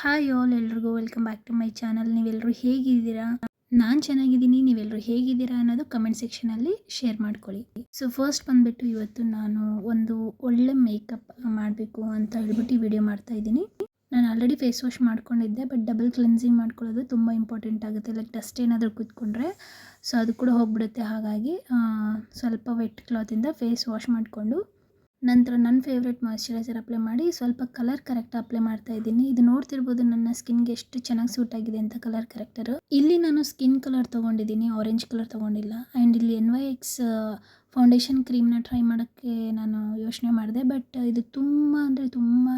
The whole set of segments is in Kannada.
ಹಾಯ್ ಆಲ್ ಎಲ್ರಿಗೂ welcome back to my channel ನೀವೆಲ್ಲರೂ ಹೇಗಿದ್ದೀರಾ? ನಾನು ಚೆನ್ನಾಗಿದ್ದೀನಿ ನೀವೆಲ್ಲರೂ ಹೇಗಿದ್ದೀರಾ ಅನ್ನೋದು ಕಮೆಂಟ್ ಸೆಕ್ಷನಲ್ಲಿ ಶೇರ್ ಮಾಡ್ಕೊಳ್ಳಿ. ಸೊ ಫಸ್ಟ್ ಬಂದುಬಿಟ್ಟು ಇವತ್ತು ನಾನು ಒಂದು ಒಳ್ಳೆ ಮೇಕಪ್ ಮಾಡಬೇಕು ಅಂತ ಹೇಳ್ಬಿಟ್ಟು ಈ ವಿಡಿಯೋ ಮಾಡ್ತಾ ಇದ್ದೀನಿ. ನಾನು ಆಲ್ರೆಡಿ ಫೇಸ್ ವಾಶ್ ಮಾಡ್ಕೊಂಡಿದ್ದೆ ಬಟ್ ಡಬಲ್ ಕ್ಲೆನ್ಸಿಂಗ್ ಮಾಡ್ಕೊಳ್ಳೋದು ತುಂಬ ಇಂಪಾರ್ಟೆಂಟ್ ಆಗುತ್ತೆ. ಲೈಕ್ ಡಸ್ಟ್ ಏನಾದರೂ ಕೂತ್ಕೊಂಡ್ರೆ ಸೊ ಅದು ಕೂಡ ಹೋಗ್ಬಿಡುತ್ತೆ ಹಾಗಾಗಿ ಸ್ವಲ್ಪ ವೆಟ್ ಕ್ಲಾತಿಂದ ಫೇಸ್ ವಾಶ್ ಮಾಡಿಕೊಂಡು ನಂತರ ನನ್ನ ಫೇವ್ರೆಟ್ ಮಾಯ್ಶ್ಚರೈಸರ್ ಅಪ್ಲೈ ಮಾಡಿ ಸ್ವಲ್ಪ ಕಲರ್ ಕರೆಕ್ಟ್ ಅಪ್ಲೈ ಮಾಡ್ತಾ ಇದ್ದೀನಿ. ಇದು ನೋಡ್ತಿರ್ಬೋದು ನನ್ನ ಸ್ಕಿನ್ಗೆ ಎಷ್ಟು ಚೆನ್ನಾಗಿ ಸೂಟ್ ಆಗಿದೆ ಅಂತ ಕಲರ್ ಕರೆಕ್ಟರ್ ಇಲ್ಲಿ ನಾನು ಸ್ಕಿನ್ ಕಲರ್ ತೊಗೊಂಡಿದ್ದೀನಿ ಆರೆಂಜ್ ಕಲರ್ ತೊಗೊಂಡಿಲ್ಲ. ಆ್ಯಂಡ್ ಇಲ್ಲಿ ಎನ್ ವೈ ಎಕ್ಸ್ ಫೌಂಡೇಶನ್ ಕ್ರೀಮ್ನ ಟ್ರೈ ಮಾಡೋಕ್ಕೆ ನಾನು ಯೋಚನೆ ಮಾಡಿದೆ. ಬಟ್ ಇದು ತುಂಬ ಅಂದರೆ ತುಂಬಾ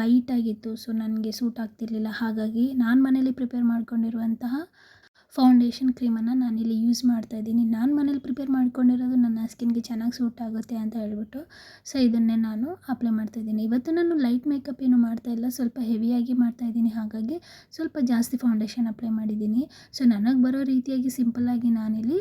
ವೈಟ್ ಆಗಿತ್ತು. ಸೊ ನನಗೆ ಸೂಟ್ ಆಗ್ತಿರ್ಲಿಲ್ಲ. ಹಾಗಾಗಿ ನಾನು ಮನೇಲಿ ಪ್ರಿಪೇರ್ ಮಾಡ್ಕೊಂಡಿರುವಂತಹ ಫೌಂಡೇಶನ್ ಕ್ರೀಮನ್ನು ನಾನಿಲ್ಲಿ ಯೂಸ್ ಮಾಡ್ತಾ ಇದ್ದೀನಿ. ನಾನು ಮನೇಲಿ ಪ್ರಿಪೇರ್ ಮಾಡ್ಕೊಂಡಿರೋದು ನನ್ನ ಸ್ಕಿನ್ಗೆ ಚೆನ್ನಾಗಿ ಸೂಟ್ ಆಗುತ್ತೆ ಅಂತ ಹೇಳ್ಬಿಟ್ಟು, ಸೊ ಇದನ್ನೇ ನಾನು ಅಪ್ಲೈ ಮಾಡ್ತಾ ಇದ್ದೀನಿ. ಇವತ್ತು ನಾನು ಲೈಟ್ ಮೇಕಪ್ ಏನು ಮಾಡ್ತಾ ಇಲ್ಲ, ಸ್ವಲ್ಪ ಹೆವಿಯಾಗಿ ಮಾಡ್ತಾ ಇದ್ದೀನಿ. ಹಾಗಾಗಿ ಸ್ವಲ್ಪ ಜಾಸ್ತಿ ಫೌಂಡೇಶನ್ ಅಪ್ಲೈ ಮಾಡಿದ್ದೀನಿ. ಸೊ ನನಗೆ ಬರೋ ರೀತಿಯಾಗಿ ಸಿಂಪಲ್ಲಾಗಿ ನಾನಿಲ್ಲಿ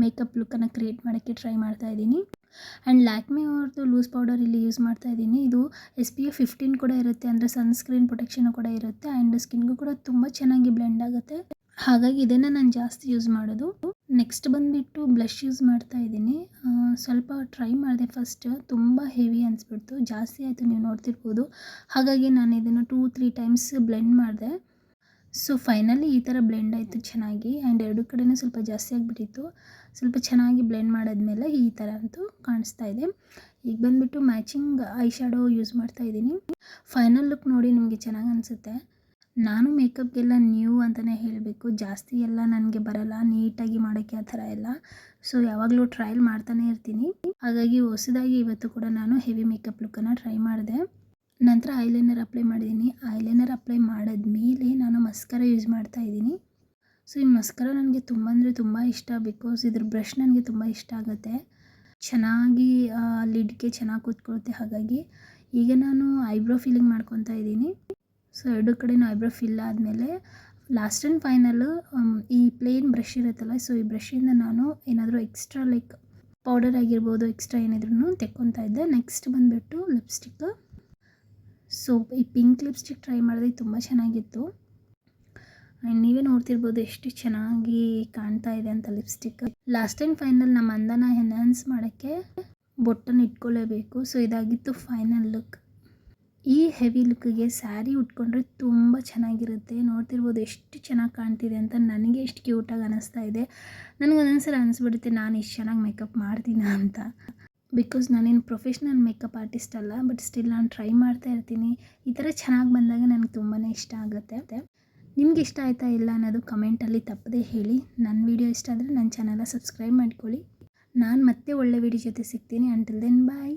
ಮೇಕಪ್ ಲುಕ್ಕನ್ನು ಕ್ರಿಯೇಟ್ ಮಾಡೋಕ್ಕೆ ಟ್ರೈ ಮಾಡ್ತಾ ಇದ್ದೀನಿ. ಆ್ಯಂಡ್ ಲ್ಯಾಕ್ಮಿ ಅವ್ರದ್ದು ಲೂಸ್ ಪೌಡರ್ ಇಲ್ಲಿ ಯೂಸ್ ಮಾಡ್ತಾ ಇದ್ದೀನಿ. ಇದು ಎಸ್ ಪಿ ಎ ಫಿಫ್ಟೀನ್ ಕೂಡ ಇರುತ್ತೆ, ಅಂದರೆ ಸನ್ಸ್ಕ್ರೀನ್ ಪ್ರೊಟೆಕ್ಷನ್ ಕೂಡ ಇರುತ್ತೆ, ಆ್ಯಂಡ್ ಸ್ಕಿನ್ಗೂ ಕೂಡ ತುಂಬ ಚೆನ್ನಾಗಿ ಬ್ಲೆಂಡ್ ಆಗುತ್ತೆ. ಹಾಗಾಗಿ ಇದನ್ನು ನಾನು ಜಾಸ್ತಿ ಯೂಸ್ ಮಾಡೋದು. ನೆಕ್ಸ್ಟ್ ಬಂದುಬಿಟ್ಟು ಬ್ಲಷ್ ಯೂಸ್ ಮಾಡ್ತಾ ಇದ್ದೀನಿ. ಸ್ವಲ್ಪ ಟ್ರೈ ಮಾಡಿದೆ ಫಸ್ಟ್ ತುಂಬ ಹೆವಿ ಅನಿಸ್ಬಿಡ್ತು. ಜಾಸ್ತಿ ಆಯಿತು ನೀವು ನೋಡ್ತಿರ್ಬೋದು. ಹಾಗಾಗಿ ನಾನು ಇದನ್ನು ಟೂ ತ್ರೀ ಟೈಮ್ಸ್ ಬ್ಲೆಂಡ್ ಮಾಡಿದೆ. ಸೊ ಫೈನಲಿ ಈ ಥರ ಬ್ಲೆಂಡ್ ಆಯಿತು ಚೆನ್ನಾಗಿ. ಆ್ಯಂಡ್ ಎರಡು ಕಡೆನೂ ಸ್ವಲ್ಪ ಜಾಸ್ತಿ ಆಗಿಬಿಟ್ಟಿತ್ತು. ಸ್ವಲ್ಪ ಚೆನ್ನಾಗಿ ಬ್ಲೆಂಡ್ ಮಾಡಾದ್ಮೇಲೆ ಈ ಥರ ಅಂತೂ ಕಾಣಿಸ್ತಾ ಇದೆ. ಈಗ ಬಂದುಬಿಟ್ಟು ಮ್ಯಾಚಿಂಗ್ ಐ ಶ್ಯಾಡೋ ಯೂಸ್ ಮಾಡ್ತಾ ಇದ್ದೀನಿ. ಫೈನಲ್ ಲುಕ್ ನೋಡಿ ನಿಮಗೆ ಚೆನ್ನಾಗಿ ಅನಿಸುತ್ತೆ. ನಾನು ಮೇಕಪ್ಗೆಲ್ಲ ನ್ಯೂ ಅಂತಲೇ ಹೇಳಬೇಕು. ಜಾಸ್ತಿ ಎಲ್ಲ ನನಗೆ ಬರಲ್ಲ. ನೀಟಾಗಿ ಮಾಡೋಕ್ಕೆ ಆ ಥರ ಎಲ್ಲ. ಸೊ ಯಾವಾಗಲೂ ಟ್ರಯಲ್ ಮಾಡ್ತಾನೆ ಇರ್ತೀನಿ. ಹಾಗಾಗಿ ಹೊಸದಾಗಿ ಇವತ್ತು ಕೂಡ ನಾನು ಹೆವಿ ಮೇಕಪ್ ಲುಕ್ಕನ್ನು ಟ್ರೈ ಮಾಡಿದೆ. ನಂತರ ಐಲೈನರ್ ಅಪ್ಲೈ ಮಾಡಿದ್ದೀನಿ. ಐಲೈನರ್ ಅಪ್ಲೈ ಮಾಡಿದ್ಮೇಲೆ ನಾನು ಮಸ್ಕರ ಯೂಸ್ ಮಾಡ್ತಾ ಇದ್ದೀನಿ. ಸೊ ಈ ಮಸ್ಕರ ನನಗೆ ತುಂಬ ಅಂದರೆ ತುಂಬ ಇಷ್ಟ. ಬಿಕಾಸ್ ಇದ್ರ ಬ್ರಷ್ ನನಗೆ ತುಂಬ ಇಷ್ಟ ಆಗುತ್ತೆ. ಚೆನ್ನಾಗಿ ಲಿಡ್ಗೆ ಚೆನ್ನಾಗಿ ಕೂತ್ಕೊಳ್ಳುತ್ತೆ. ಹಾಗಾಗಿ ಈಗ ನಾನು ಐಬ್ರೋ ಫಿಲ್ಲಿಂಗ್ ಮಾಡ್ಕೊತಾ ಇದ್ದೀನಿ. ಸೊ ಎರಡು ಕಡೆನೂ ಐಬ್ರೋ ಫಿಲ್ ಆದಮೇಲೆ ಲಾಸ್ಟ್ ಆ್ಯಂಡ್ ಫೈನಲ್ಲು ಈ ಪ್ಲೇನ್ ಬ್ರಷ್ ಇರುತ್ತಲ್ಲ ಸೊ ಈ ಬ್ರಷಿಂದ ನಾನು ಏನಾದರೂ ಎಕ್ಸ್ಟ್ರಾ ಲೈಕ್ ಪೌಡರ್ ಆಗಿರ್ಬೋದು ಎಕ್ಸ್ಟ್ರಾ ಏನಿದ್ರು ತೆಕ್ಕೊತಾ ಇದ್ದೆ. ನೆಕ್ಸ್ಟ್ ಬಂದುಬಿಟ್ಟು ಲಿಪ್ಸ್ಟಿಕ್ ಸೊ ಈ ಪಿಂಕ್ ಲಿಪ್ಸ್ಟಿಕ್ ಟ್ರೈ ಮಾಡಿದ್ರೆ ತುಂಬ ಚೆನ್ನಾಗಿತ್ತು. ಆ್ಯಂಡ್ ನೀವೇ ನೋಡ್ತಿರ್ಬೋದು ಎಷ್ಟು ಚೆನ್ನಾಗಿ ಕಾಣ್ತಾ ಇದೆ ಅಂತ ಲಿಪ್ಸ್ಟಿಕ್ ಲಾಸ್ಟ್ ಆ್ಯಂಡ್ ಫೈನಲ್ ನಮ್ಮ ಅಂದನ ಎನ್ಹಾನ್ಸ್ ಮಾಡೋಕ್ಕೆ ಬೊಟ್ಟನ್ನು ಇಟ್ಕೊಳ್ಳೇಬೇಕು ಸೊ ಇದಾಗಿತ್ತು ಫೈನಲ್ ಲುಕ್ ಈ ಹೆವಿ ಲುಕ್ಗೆ ಸ್ಯಾರಿ ಉಟ್ಕೊಂಡ್ರೆ ತುಂಬ ಚೆನ್ನಾಗಿರುತ್ತೆ. ನೋಡ್ತಿರ್ಬೋದು ಎಷ್ಟು ಚೆನ್ನಾಗಿ ಕಾಣ್ತಿದೆ ಅಂತ ನನಗೆ ಎಷ್ಟು ಕ್ಯೂಟಾಗಿ ಅನ್ನಿಸ್ತಾ ಇದೆ. ನನಗೆ ಒಂದೊಂದ್ಸಲ ಅನಿಸ್ಬಿಡುತ್ತೆ ನಾನು ಇಷ್ಟು ಚೆನ್ನಾಗಿ ಮೇಕಪ್ ಮಾಡ್ತೀನ ಅಂತ. ಬಿಕಾಸ್ ನಾನೇನು ಪ್ರೊಫೆಷ್ನಲ್ ಮೇಕಪ್ ಆರ್ಟಿಸ್ಟ್ ಅಲ್ಲ ಬಟ್ ಸ್ಟಿಲ್ ನಾನು ಟ್ರೈ ಮಾಡ್ತಾ ಇರ್ತೀನಿ. ಈ ಥರ ಚೆನ್ನಾಗಿ ಬಂದಾಗ ನನಗೆ ತುಂಬಾ ಇಷ್ಟ ಆಗುತ್ತೆ. ನಿಮ್ಗೆ ಇಷ್ಟ ಆಯ್ತಾ ಇಲ್ಲ ಅನ್ನೋದು ಕಮೆಂಟಲ್ಲಿ ತಪ್ಪದೇ ಹೇಳಿ. ನನ್ನ ವಿಡಿಯೋ ಇಷ್ಟ ಆದರೆ ನನ್ನ ಚಾನಲ ಸಬ್ಸ್ಕ್ರೈಬ್ ಮಾಡ್ಕೊಳ್ಳಿ. ನಾನು ಮತ್ತೆ ಒಳ್ಳೆ ವಿಡಿಯೋ ಜೊತೆ ಸಿಗ್ತೀನಿ. Until then bye